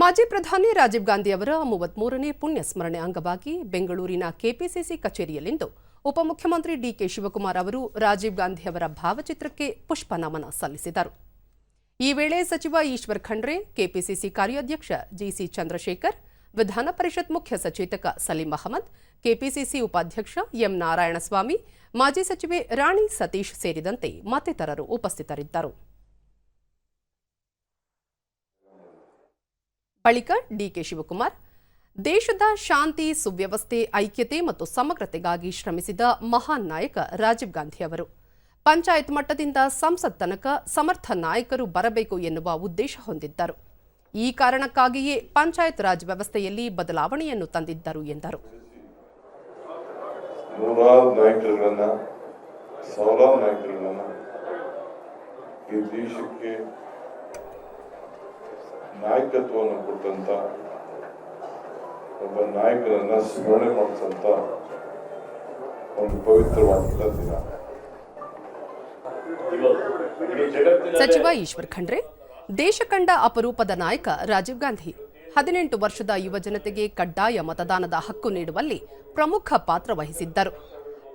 ಮಾಜಿ ಪ್ರಧಾನಿ ರಾಜೀವ್ ಗಾಂಧಿ ಅವರ ಮೂವತ್ಮೂರನೇ ಪುಣ್ಯ ಸ್ಮರಣೆ ಅಂಗವಾಗಿ ಬೆಂಗಳೂರಿನ ಕೆಪಿಸಿಸಿ ಕಚೇರಿಯಲ್ಲಿಂದು ಉಪಮುಖ್ಯಮಂತ್ರಿ ಡಿಕೆ ಶಿವಕುಮಾರ್ ಅವರು ರಾಜೀವ್ ಗಾಂಧಿ ಅವರ ಭಾವಚಿತ್ರಕ್ಕೆ ಪುಷ್ಪ ನಮನ ಸಲ್ಲಿಸಿದರು. ಈ ವೇಳೆ ಸಚಿವ ಈಶ್ವರ್ ಖಂಡ್ರೆ, ಕೆಪಿಸಿಸಿ ಕಾರ್ಯಾಧ್ಯಕ್ಷ ಜಿಸಿ ಚಂದ್ರಶೇಖರ್, ವಿಧಾನ ಪರಿಷತ್ ಮುಖ್ಯ ಸಚೇತಕ ಸಲೀಂ ಅಹಮದ್, ಕೆಪಿಸಿಸಿ ಉಪಾಧ್ಯಕ್ಷ ಎಂ. ನಾರಾಯಣಸ್ವಾಮಿ, ಮಾಜಿ ಸಚಿವೆ ರಾಣಿ ಸತೀಶ್ ಸೇರಿದಂತೆ ಮತ್ತಿತರರು ಉಪಸ್ಥಿತರಿದ್ದರು. ಬಳಿಕ ಡಿಕೆ ಶಿವಕುಮಾರ್, ದೇಶದ ಶಾಂತಿ, ಸುವ್ಯವಸ್ಥೆ, ಐಕ್ಯತೆ ಮತ್ತು ಸಮಗ್ರತೆಗಾಗಿ ಶ್ರಮಿಸಿದ ಮಹಾನ್ ನಾಯಕ ರಾಜೀವ್ ಗಾಂಧಿ ಅವರು. ಪಂಚಾಯತ್ ಮಟ್ಟದಿಂದ ಸಂಸತ್ ತನಕ ಸಮರ್ಥ ನಾಯಕರು ಬರಬೇಕು ಎನ್ನುವ ಉದ್ದೇಶ ಹೊಂದಿದ್ದರು. ಈ ಕಾರಣಕ್ಕಾಗಿಯೇ ಪಂಚಾಯತ್ ರಾಜ್ ವ್ಯವಸ್ಥೆಯಲ್ಲಿ ಬದಲಾವಣೆಯನ್ನು ತಂದಿದ್ದರು ಎಂದರು. ಸಾವಿರಾರು ಈ ನಾಯಕತ್ವವನ್ನು ಕೊಟ್ಟಂತ, ಒಬ್ಬ ನಾಯಕರನ್ನ ಸ್ಮರಣೆ ಮಾಡಿಸಂತ ಒಂದು ಪವಿತ್ರವಾದಂತ ದಿನ. ಸಚಿವ ಈಶ್ವರ್ ಖಂಡ್ರೆ, ದೇಶ ಕಂಡ ಅಪರೂಪದ ನಾಯಕ ರಾಜೀವ್ ಗಾಂಧಿ. ಹದಿನೆಂಟು ವರ್ಷದ ಯುವ ಜನತೆಗೆ ಕಡ್ಡಾಯ ಮತದಾನದ ಹಕ್ಕು ನೀಡುವಲ್ಲಿ ಪ್ರಮುಖ ಪಾತ್ರ ವಹಿಸಿದ್ದರು.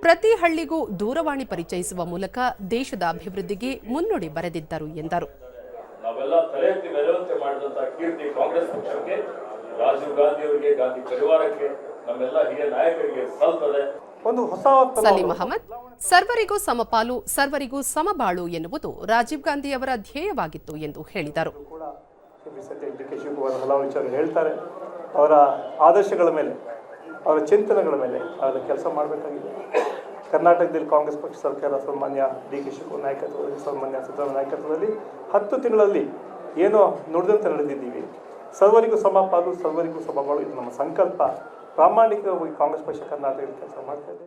ಪ್ರತಿ ಹಳ್ಳಿಗೂ ದೂರವಾಣಿ ಪರಿಚಯಿಸುವ ಮೂಲಕ ದೇಶದ ಅಭಿವೃದ್ಧಿಗೆ ಮುನ್ನುಡಿ ಬರೆದಿದ್ದರು ಎಂದರು. ನಾವೆಲ್ಲ ತಲೆ ಎತ್ತಿ ಮೆರೆಯುವಂತೆ ಮಾಡಿದಂತ ಕೀರ್ತಿ ಕಾಂಗ್ರೆಸ್ ಪಕ್ಷಕ್ಕೆ ರಾಜೀವ್ ಗಾಂಧಿ ಅವರಿಗೆ ಗಾಂಧಿ ಪರಿವಾರಕ್ಕೆ ನಮ್ಮೆಲ್ಲ ಹಿರಿಯ ನಾಯಕರಿಗೆ ಸಲ್ತದೆ. ಒಂದು ಹೊಸ ಸಲೀಂ ಅಹಮದ್ ಸರ್ವರಿಗೂ ಸಮಪಾಲು ಸರ್ವರಿಗೂ ಸಮಬಾಳು ಎನ್ನುವುದು ರಾಜೀವ್ ಗಾಂಧಿ ಅವರ ಧ್ಯೇಯವಾಗಿತ್ತು ಎಂದು ಹೇಳಿದರು. ಹಲವು ವಿಚಾರ ಹೇಳ್ತಾರೆ. ಅವರ ಆದರ್ಶಗಳ ಮೇಲೆ ಅವರ ಚಿಂತನೆಗಳ ಮೇಲೆ ಅವರ ಕೆಲಸ ಮಾಡಬೇಕಾಗಿದೆ. ಕರ್ನಾಟಕದಲ್ಲಿ ಕಾಂಗ್ರೆಸ್ ಪಕ್ಷ ಸರ್ಕಾರ ಸನ್ಮಾನ್ಯ ಡಿ ಕೆ ಶಿವಕುಮಾರ್ ನಾಯಕತ್ವದಲ್ಲಿ ಸಾಮಾನ್ಯ ಸಿದ್ದರಾಮಯ್ಯ ನಾಯಕತ್ವದಲ್ಲಿ ಹತ್ತು ತಿಂಗಳಲ್ಲಿ ಏನೋ ನುಡಿದಂತೆ ನಡೆದಿದ್ದೀವಿ. ಸರ್ವರಿಗೂ ಸಮಪಾಲು ಸರ್ವರಿಗೂ ಸಮಬಾಳು ಇದು ನಮ್ಮ ಸಂಕಲ್ಪ. ಪ್ರಾಮಾಣಿಕವಾಗಿ ಕಾಂಗ್ರೆಸ್ ಪಕ್ಷ ಕರ್ನಾಟಕದಲ್ಲಿ ಕೆಲಸ ಮಾಡ್ತಾ ಇದೆ.